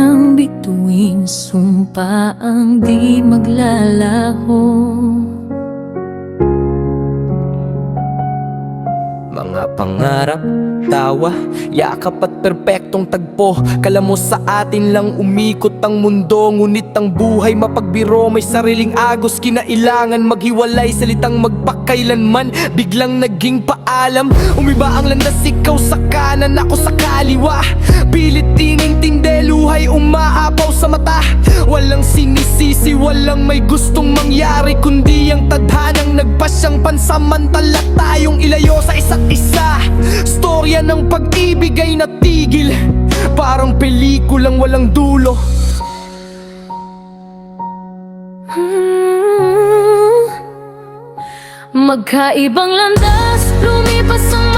ng bituin Sumpa ang di maglalaho. Mga pangarap, tawa, yakap at perpektong tagpo. Kala mo sa atin lang umikot ang mundo Ngunit ang buhay mapagbiro. May sariling agos, kinailangan maghiwalay Salitang magpakailanman, biglang naging paalam Umiba ang landas, ikaw sa kanan, ako sa kaliwa. Pilit Walang sinisisi, walang may gustong mangyari Kundi ang tadhanang nagpasyang pansamantala Tayong ilayo sa isa't isa Storya ng pag-ibig ay natigil Parang pelikulang walang dulo Hmm. Magkaibang landas, lumipas ang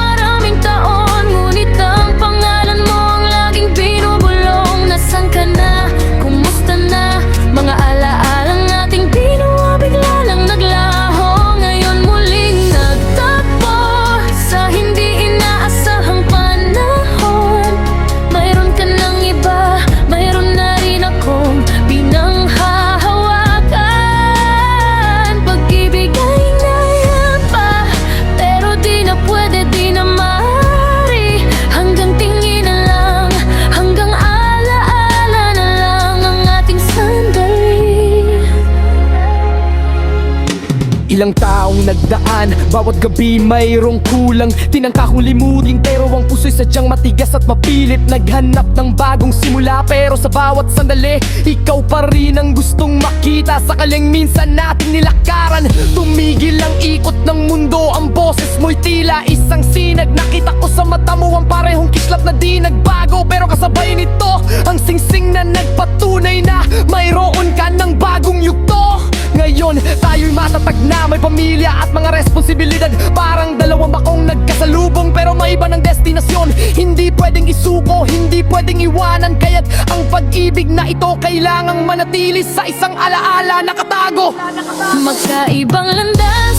Ilang taong nagdaan, bawat gabi mayroong kulang. Tinangka kong limutin pero ang puso'y sadyang matigas at mapilit. Naghanap ng bagong simula pero sa bawat sandali Ikaw pa rin ang gustong makita. Sakaling minsan natin nilakaran Tumigil ang ikot ng mundo. Ang boses mo'y tila isang sinag. Nakita ko sa mata mo ang parehong kislap na di nagbago. Pero kasabay nito ang singsing na nagpatunay na Mayroon ka ng Hindi pwedeng isuko, hindi pwedeng iwanan. Kaya't ang pag-ibig na ito Kailangang manatili sa isang alaala. Nakatago! Magkaibang landas,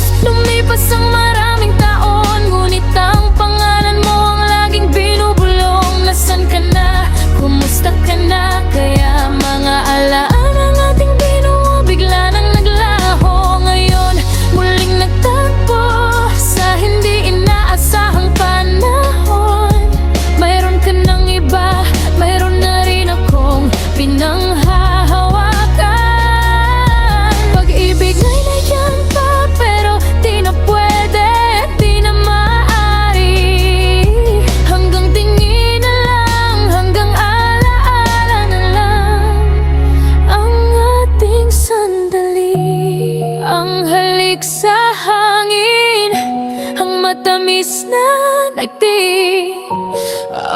matamis na nagdi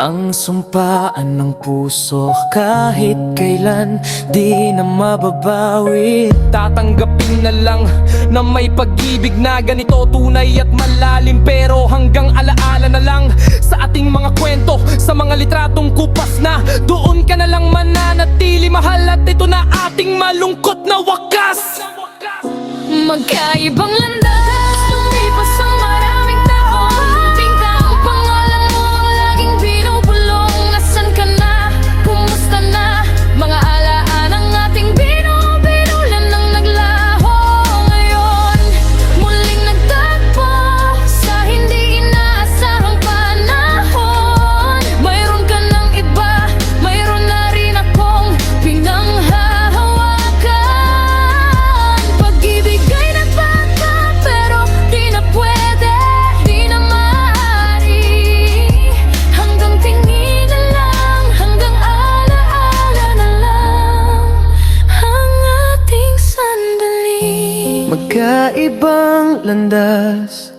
Ang sumpaan ng puso kahit kailan di na mababawi Tatanggapin na lang na may pag-ibig na ganito tunay at malalim Pero hanggang alaala na lang. Sa ating mga kwento Sa mga litratong kupas na doon ka na lang mananatili Mahal. At ito na ating malungkot na wakas. Magkaibang landas Magkaibang landas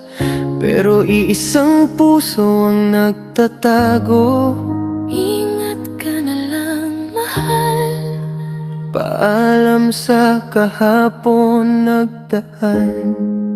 Pero iisang puso ang nagtatago. Ingat ka na lang, mahal. Paalam sa kahapon nagdaan